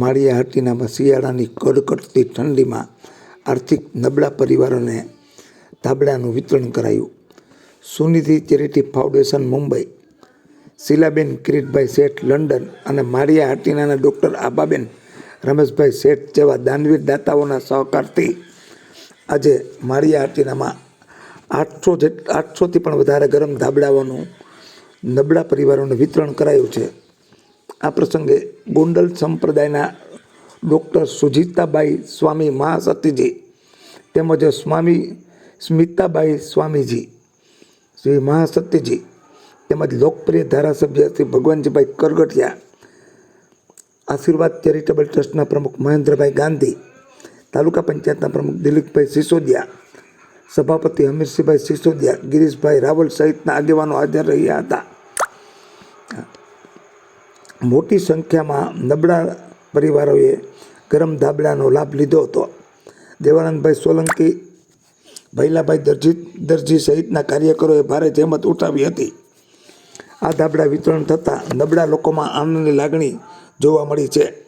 માળિયા હાટીનામાં શિયાળાની કડકડતી ઠંડીમાં આર્થિક નબળા પરિવારોને ધાબળાનું વિતરણ કરાયું. Sunidhi charity foundation Mumbai, Shilaben Kiritbhai Sheth London અને માળિયા હાટીનાના ડૉક્ટર આબાબેન રમેશભાઈ શેઠ જેવા દાનવીર દાતાઓના સહકારથી આજે માળિયા હાટીનામાં આઠસો જેટ, આઠસોથી પણ વધારે ગરમ ધાબળાઓનું નબળા પરિવારોને વિતરણ કરાયું છે. આ પ્રસંગે ગોંડલ સંપ્રદાયના ડૉક્ટર સુજીતાબાઈ સ્વામી મહાસતીજી તેમજ સ્વામી સ્મિતાબાઈ સ્વામીજી, શ્રી મહાસતીજી તેમજ લોકપ્રિય ધારાસભ્ય શ્રી ભગવાનજીભાઈ કરગઠિયા આશીર્વાદ ચેરિટેબલ ટ્રસ્ટના પ્રમુખ મહેન્દ્રભાઈ ગાંધી, તાલુકા પંચાયતના પ્રમુખ દિલીપભાઈ સિસોદિયા, સભાપતિ હમીરસિંહભાઈ સિસોદિયા, ગિરીશભાઈ રાવલ સહિતના આગેવાનો હાજર રહ્યા હતા. મોટી સંખ્યામાં નબળા પરિવારોએ ગરમ ધાબળાનો લાભ લીધો હતો. દેવાનંદભાઈ સોલંકી, ભૈલાભાઈ દરજી દરજી સહિતના કાર્યકરોએ ભારે જહેમત ઉઠાવી હતી. આ ધાબળા વિતરણ થતાં નબળા લોકોમાં આનંદની લાગણી જોવા મળી છે.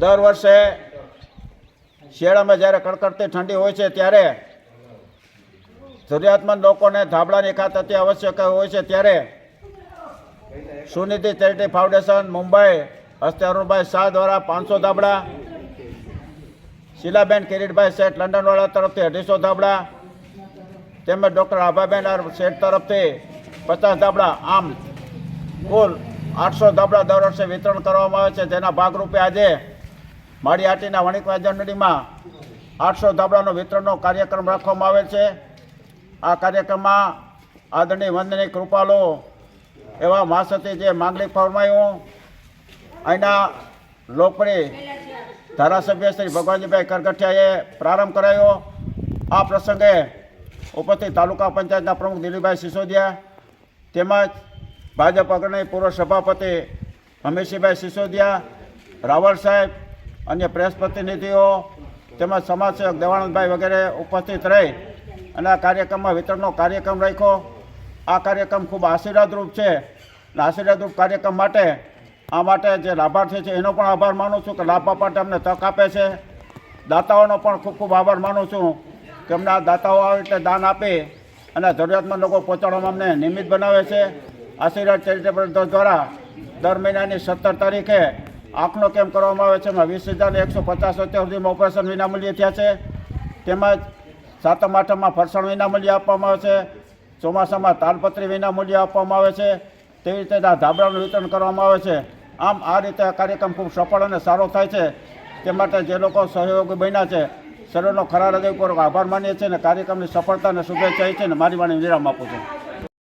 દર વર્ષે શિયાળામાં જ્યારે કડકડતી ઠંડી હોય છે ત્યારે જરૂરિયાતમંદ લોકોને ધાબળાની ખાત અતિ આવશ્યક હોય છે ત્યારે સુનિધિ ચેરિટી ફાઉન્ડેશન, મુંબઈ, હસ્તે અરુણભાઈ શાહ દ્વારા પાંચસો ધાબળા, શીલાબેન કિરીટભાઈ શેઠ લંડનવાળા તરફથી અઢીસો ધાબળા, તેમજ ડૉક્ટર આભાબેન આર શેઠ તરફથી પચાસ ધાબળા. આમ કુલ આઠસો ધાબળા દર વર્ષે વિતરણ કરવામાં આવે છે. જેના ભાગરૂપે આજે મારી આટીના વણિક વાજનડીમાં આઠસો ધાબળાનો વિતરણનો કાર્યક્રમ રાખવામાં આવે છે. આ કાર્યક્રમમાં આદરણીય વંદની કૃપાલો એવા માસથી જે માંગલિક ફરમાયું, અહીંના લોકપ્રિય ધારાસભ્ય શ્રી ભગવાનજીભાઈ કરગઠિયાએ પ્રારંભ કરાયો. આ પ્રસંગે ઉપસ્થિત તાલુકા પંચાયતના પ્રમુખ દિલીપભાઈ સિસોદિયા તેમજ ભાજપ અગ્રણી પૂર્વ સભાપતિ હમીશીભાઈ સિસોદિયા, રાવલ સાહેબ, અન્ય પ્રેસ પ્રતિનિધિઓ, તેમજ સમાજસેવક દેવાનંદભાઈ વગેરે ઉપસ્થિત રહી અને આ કાર્યક્રમમાં વિતરણનો કાર્યક્રમ રાખ્યો. આ કાર્યક્રમ ખૂબ આશીર્વાદરૂપ છે અને આશીર્વાદરૂપ કાર્યક્રમ માટે આ માટે જે લાભાર્થી છે એનો પણ આભાર માનું છું કે લાભ માટે અમને તક આપે છે. દાતાઓનો પણ ખૂબ ખૂબ આભાર માનું છું કે અમને આ દાતાઓ આવી રીતે દાન આપે અને જરૂરિયાતમંદ લોકો પહોંચાડવામાં અમને નિયમિત બનાવે છે. આશીર્વાદ ચેરિટેબલ ટ્રસ્ટ દ્વારા દર મહિનાની સત્તર તારીખે આંખનો કેમ્પ કરવામાં આવે છે? એમાં વીસ હજાર એકસો પચાસ અત્યાર સુધીમાં ઓપરેશન વિનામૂલ્યે થયા છે. તેમજ સાતમ, આઠમમાં ફરસાણ વિનામૂલ્ય આપવામાં આવે છે. ચોમાસામાં તાલપત્રી વિનામૂલ્ય આપવામાં આવે છે. તેવી રીતે ધાબળાનું વિતરણ કરવામાં આવે છે. આમ આ રીતે આ કાર્યક્રમ ખૂબ સફળ અને સારો થાય છે. તે માટે જે લોકો સહયોગી બન્યા છે સર્વેનો ખરા હૃદયપૂર્વક આભાર માનીએ છીએ અને કાર્યક્રમની સફળતા અને શુભેચ્છા છે અને મારી વાણી વિરામ આપું છું.